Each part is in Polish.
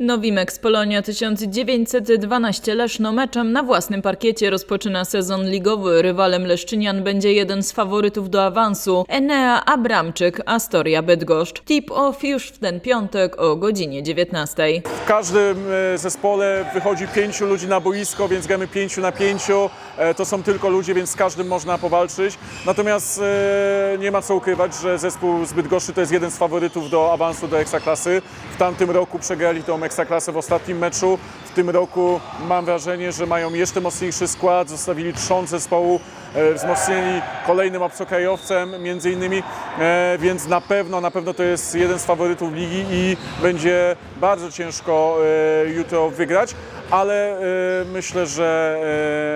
Nowimex Polonia 1912 Leszno meczem na własnym parkiecie rozpoczyna sezon ligowy. Rywalem Leszczynian będzie jeden z faworytów do awansu Enea Abramczyk, Astoria Bydgoszcz. Tip off już w ten piątek o godzinie 19. W każdym e, zespole wychodzi pięciu ludzi na boisko, więc gramy pięciu na pięciu. E, To są tylko ludzie, więc z każdym można powalczyć. Natomiast e, nie ma co ukrywać, że zespół z Bydgoszczy to jest jeden z faworytów do awansu do Ekstraklasy. W tamtym roku przegrali tą Ekstraklasę w ostatnim meczu. W tym roku mam wrażenie, że mają jeszcze mocniejszy skład, zostawili trzon zespołu, e, wzmocnili kolejnym obcokrajowcem między innymi, e, więc na pewno, na pewno to jest jeden z faworytów ligi i będzie bardzo ciężko e, jutro wygrać, ale e, myślę, że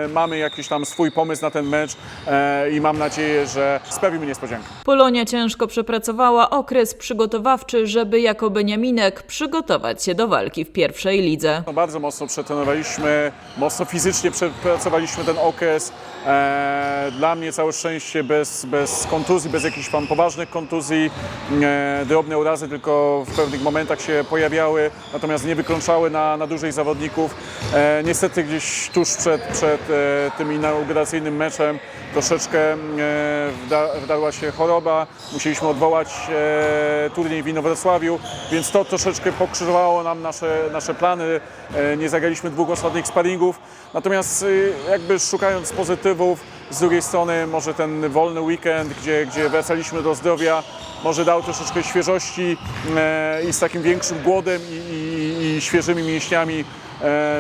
e, mamy jakiś tam swój pomysł na ten mecz e, i mam nadzieję, że sprawimy niespodziankę. Polonia ciężko przepracowała okres przygotowawczy, żeby jako Beniaminek przygotować się do walki w pierwszej lidze. No, bardzo mocno przetrenowaliśmy, mocno fizycznie przepracowaliśmy ten okres. E, dla mnie całe szczęście bez, bez kontuzji, bez jakichś tam poważnych kontuzji. E, drobne urazy tylko w pewnych momentach się pojawiały, natomiast nie wykrączały na, na dłużej zawodników. E, niestety gdzieś tuż przed, przed e, tym inauguracyjnym meczem troszeczkę e, wda, wdarła się choroba. Musieliśmy odwołać e, turniej w Inowrocławiu, więc to troszeczkę pokrzyżowało nam nasze, nasze plany. E, nie zagraliśmy dwóch ostatnich sparingów. Natomiast e, jakby szukając pozytywów, z drugiej strony może ten wolny weekend, gdzie, gdzie wracaliśmy do zdrowia, może dał troszeczkę świeżości e, i z takim większym głodem i, i, i świeżymi mięśniami,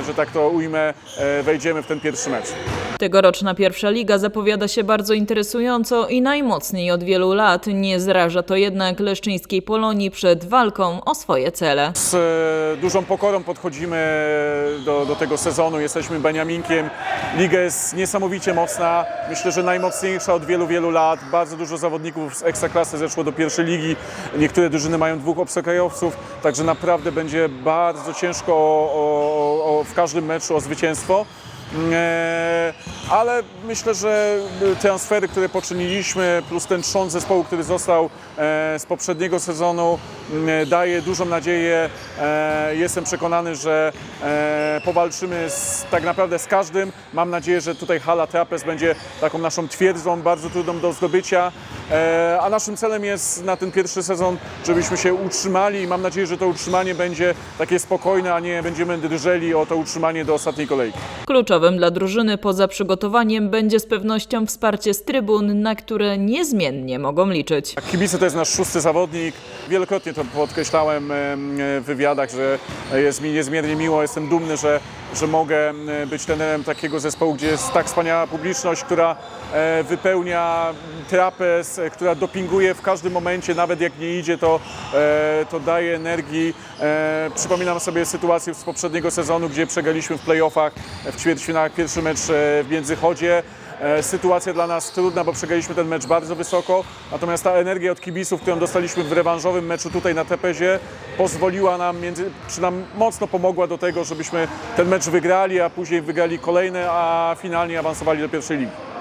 że tak to ujmę, e, wejdziemy w ten pierwszy mecz. Tegoroczna pierwsza liga zapowiada się bardzo interesująco i najmocniej od wielu lat. Nie zraża to jednak leszczyńskiej Polonii przed walką o swoje cele. Z e, dużą pokorą podchodzimy do, do tego sezonu. Jesteśmy Beniaminkiem. Liga jest niesamowicie mocna. Myślę, że najmocniejsza od wielu, wielu lat. Bardzo dużo zawodników z ekstraklasy zeszło do pierwszej ligi. Niektóre drużyny mają dwóch obcokrajowców, także naprawdę będzie bardzo ciężko o, o, o, w każdym meczu o zwycięstwo. E, ale myślę, że transfery, które poczyniliśmy, plus ten trzon zespołu, który został e, z poprzedniego sezonu, m, daje dużą nadzieję. E, Jestem przekonany, że e, powalczymy z, tak naprawdę z każdym. Mam nadzieję, że tutaj hala Trapez będzie taką naszą twierdzą, bardzo trudną do zdobycia. E, A naszym celem jest na ten pierwszy sezon, żebyśmy się utrzymali i mam nadzieję, że to utrzymanie będzie takie spokojne, a nie będziemy drżeli o to utrzymanie do ostatniej kolejki. Kluczowym dla drużyny poza przygotowaniem będzie z pewnością wsparcie z trybun, na które niezmiennie mogą liczyć. Kibice to jest nasz szósty zawodnik. Wielokrotnie to podkreślałem em, w wywiadach, że jest mi niezmiernie miło. Jestem dumny, że, że mogę być trenerem takiego zespołu, gdzie jest tak wspaniała publiczność, która e, wypełnia trapez, e, która dopinguje w każdym momencie, nawet jak nie idzie, to, e, to daje energii. E, Przypominam sobie sytuację z poprzedniego sezonu, gdzie przegraliśmy w playoffach w ćwierćfinałach pierwszy mecz w Międzychodzie. Sytuacja dla nas trudna, bo przegraliśmy ten mecz bardzo wysoko, natomiast ta energia od kibiców, którą dostaliśmy w rewanżowym meczu tutaj na Tepezie, pozwoliła nam, między, czy nam mocno pomogła do tego, żebyśmy ten mecz wygrali, a później wygrali kolejne, a finalnie awansowali do pierwszej ligi.